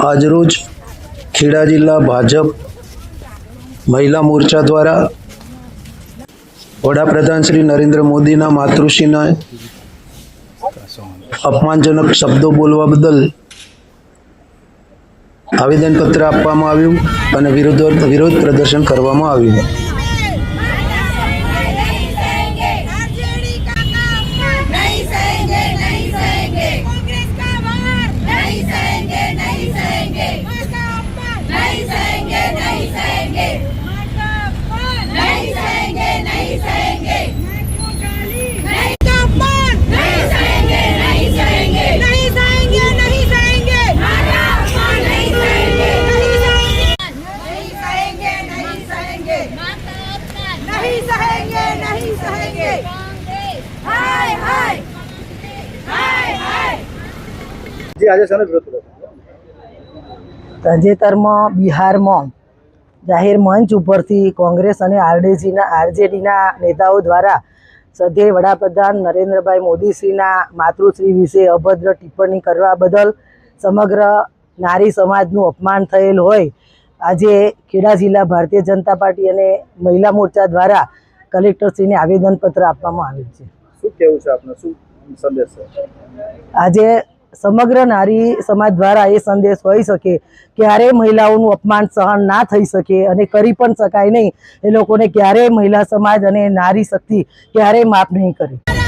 આજરોજ ખેડા જિલ્લા ભાજપ મહિલા મોરચા દ્વારા વડાપ્રધાન શ્રી નરેન્દ્ર મોદીના માતૃશ્રીના અપમાનજનક શબ્દો બોલવા બદલ આવેદનપત્ર આપવામાં આવ્યું અને વિરોધ વિરોધ પ્રદર્શન કરવામાં આવ્યું. सहेंगे नहीं सहेंगे नहीं सहेंगे हाय हाय हाय हाय જી આજે શાનો વિરોધ કર્યો તાજેતરમાં બિહારમાં જાહેર મંચ ઉપરથી કોંગ્રેસ અને આરડીસીના આરજેડીના નેતાઓ દ્વારા સધ્યે વડાપ્રધાન નરેન્દ્રભાઈ મોદીશ્રીના માતૃશ્રી વિશે અભદ્ર ટિપ્પણી કરવા બદલ સમગ્ર નારી સમાજનું અપમાન થયેલ હોય આજે ખેડા જિલ્લા ભારતીય જનતા પાર્ટી અને મહિલા મોરચા દ્વારા કલેક્ટરશ્રીને આવેદનપત્ર આપવામાં આવેલ છે. શું કેવું છે આપનો? શું સંદેશ છે? આજે સમગ્ર નારી સમાજ દ્વારા એ સંદેશ હોઈ શકે ક્યારેય મહિલાઓનું અપમાન સહન ના થઈ શકે અને કરી પણ શકાય નહીં. એ લોકોને ક્યારેય મહિલા સમાજ અને નારી શક્તિ ક્યારેય માફ નહીં કરે.